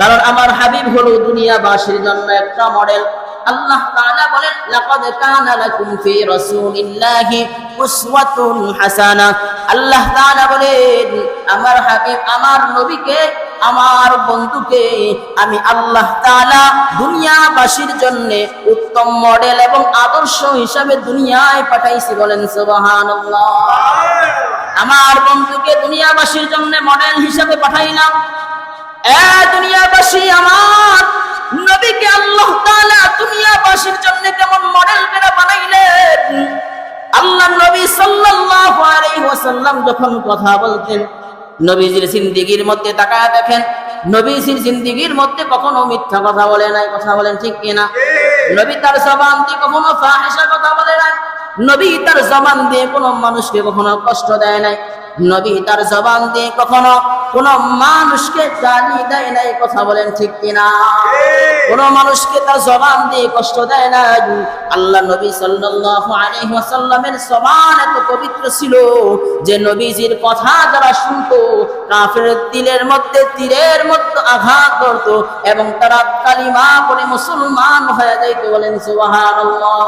কারণ আমার হাবিব হলো দুনিয়াবাসীর জন্য একটা মডেল। আল্লাহ তাআলা বলেন, লাকাদ কানা লাকুম ফি রাসূলিল্লাহি উসওয়াতুন হাসানাহ আল্লাহ তাআলা বলেন, আমার হাবিব আমার নবীকে, আমার বন্ধুকে, আমি আল্লাহ তাআলা দুনিয়াবাসীর জন্য উত্তম মডেল এবং আদর্শ হিসাবে দুনিয়ায় পাঠাইছি বলেন সুবহানাল্লাহ। আমার বন্ধুকে দুনিয়াবাসীর জন্য মডেল হিসাবে পাঠাইলাম। এ দুনিয়াবাসী আমার। নবীকে আল্লাহ তাআলা দুনিয়াবাসীর জন্য কেমন মডেল করে বানাইলেন। আল্লাহ নবী সাল্লাল্লাহু আলাইহি ওয়াসাল্লাম যখন কথা বলতেন, নবীজির জিন্দেগীর মধ্যে তাকায় দেখেন, নবীজির জিন্দেগীর মধ্যে কখনো মিথ্যা কথা বলে নাই, কথা বলেন ঠিক কিনা? নবী তার জবান দিয়ে কখনো ফাহিশা কথা বলে নাই। নবী তার জবান দিয়ে কোনো মানুষকে কখনো কষ্ট দেয় নাই। নবী তার জবান দিয়ে কখনো কোন মানুষকে গালি দেয় নাই কথা বলেন ঠিক কিনা? কোন মানুষকে তার জবান দিয়ে কষ্ট দেয় না আল্লাহ নবী সাল্লাল্লাহু আলাইহি ওয়াসাল্লামের জবান এত পবিত্র ছিল যে নবীজির কথা যারা শুনতো কাফেরের দিলের মধ্যে তীরের মতো আঘাত করত এবং তারা কালিমা পড়ে মুসলমান হয়ে যাইতে বলেন সুবহানাল্লাহ।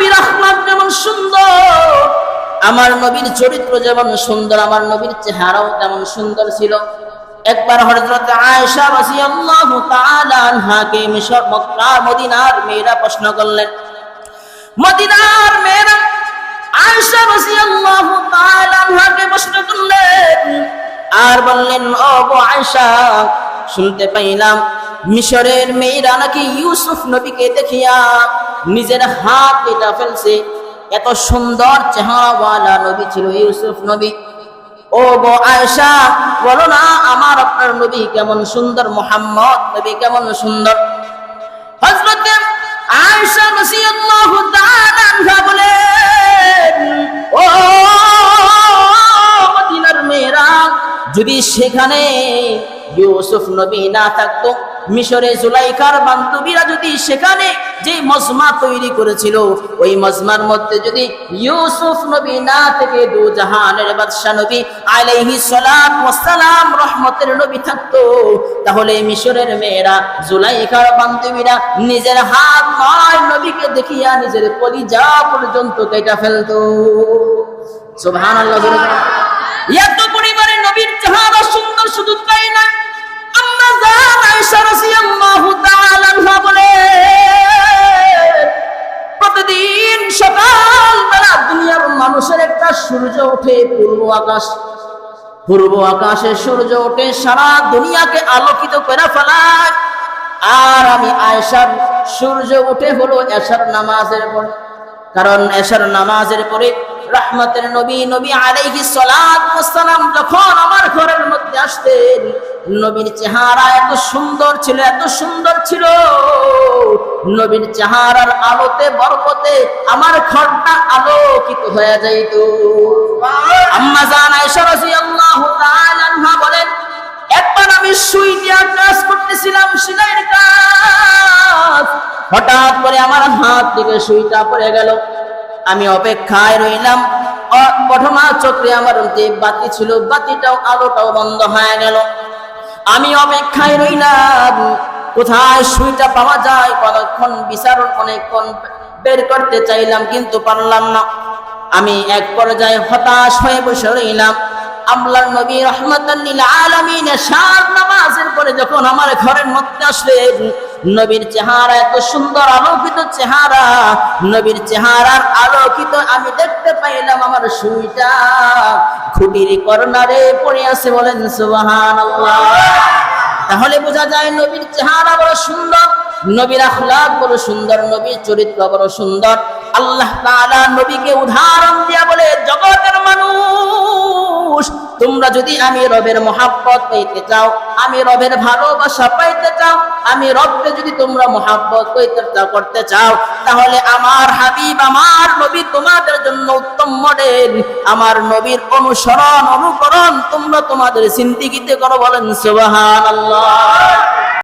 নবীর আখলাক যেমন সুন্দর, আমার নবীর চরিত্র যেমন সুন্দর, আমার নবীর চেহারাও তেমন সুন্দর ছিল। একবার হযরত আয়েশা তাআলা আনহাকে মিশর, মক্কা, মদিনার মেয়েরা প্রশ্ন করলেন, মদিনার মেয়েরা? আয়েশা তাআলা আনহাকে প্রশ্ন করলেন, আর বললেন, ও গো আয়েশা, শুনতে পাইলাম, মিশরের মেয়েরা নাকি ইউসুফ নবীকে দেখিয়া নিজের হাত কেটে ফেলছে। এত সুন্দর চেহারাওয়ালা নবী ছিল ইউসুফ নবী। ও গো আয়েশা, বলো না আমার আপনার নবী কেমন সুন্দর, মোহাম্মদ নবী কেমন সুন্দর? হযরত আয়েশা রাদিয়াল্লাহু তাআলা বলেন, ও মদিনার মেয়েরা, যদি সেখানে ইউসুফ নবী না থাকতো মিশরে জুলাইখার বান্ধবীরা যদি সেখানে যে মজমা তৈরি করেছিল, ওই মজমার মধ্যে যদি ইউসুফ নবী না থেকে দু জাহানের বাদশা নবী আলাইহি ওয়াসালাম রহমতের নবী থাকতো, তাহলে মিশরের মেয়েরা জুলাইখার বান্ধবীরা নিজের হাত নয় নবীকে দেখিয়া নিজের কলিজা পর্যন্ত কেটে ফেলতো। সুবহানাল্লাহ এত পরিমাণে নবীর চেহারা সুন্দর, শুধু তাই না মানুষের একটা সূর্য ওঠে পূর্ব আকাশ। পূর্ব আকাশে সূর্য ওঠে, সারা দুনিয়াকে আলোকিত করে ফেলায়। আর আমি আয়েশার সূর্য উঠে হলো এশার নামাজের পরে। কারণ এশার নামাজের পরে রহমতের নবী নবী আলাইহি ওয়াসসালাম যখন আমার ঘরের মধ্যে আসতেন, নবীর চেহারা এত সুন্দর ছিল, এত সুন্দর ছিল। নবীর চেহারার আলোতে, বরকতে আমার আলোকিত হয়ে যাইত। আম্মা তাআলা বলেন, একবার আমি সুই কাজ করতেছিলাম কাজ। হঠাৎ করে আমার হাত থেকে সুইটা পড়ে গেল। আমি অপেক্ষায় রইলাম। ঘটনা চক্রে আমার যে বাতি ছিল, বাতিটাও, আলোটাও বন্ধ হয়ে গেল। আমি অপেক্ষায় রইলাম। কোথায় সুইটা পাওয়া যায়? কতক্ষণ বিচারণ অনেকক্ষণ বের করতে চাইলাম, কিন্তু পারলাম না। আমি এক পর্যায়ে হতাশ হয়ে বসে রইলাম। আমলার নবী রহমতুল্লিল আলমিন সাত নামাজের পরে যখন আমার ঘরের মধ্যে আসলেন, নবীর চেহারা এত সুন্দর আলোকিত চেহারা, নবীর চেহারার আলোকিত আমি দেখতে পাইলাম আমার সুইটা খুঁটির কর্নারে পড়ে আছে বলেন সুবাহান তাহলে বোঝা যায় নবীর চেহারা বড় সুন্দর, নবীর আখলাক বড় সুন্দর, নবীর চরিত্র বড় সুন্দর। আল্লাহ তাআলা নবীকে উদাহরণ দিয়া বলে, জগতের মানুষ, তোমরা যদি আমি রবের মহাব্বত পাইতে চাও, আমি রবের ভালোবাসা পাইতে চাও, আমি রবকে যদি তোমরা মহাব্বত পাইতে চাও, করতে চাও, তাহলে আমার হাবিব, আমার নবী তোমাদের জন্য উত্তম মডেল আমার নবীর অনুসরণ, অনুকরণ তোমরা তোমাদের জিন্দিগিতে করো বলেন, সুবহানাল্লাহ।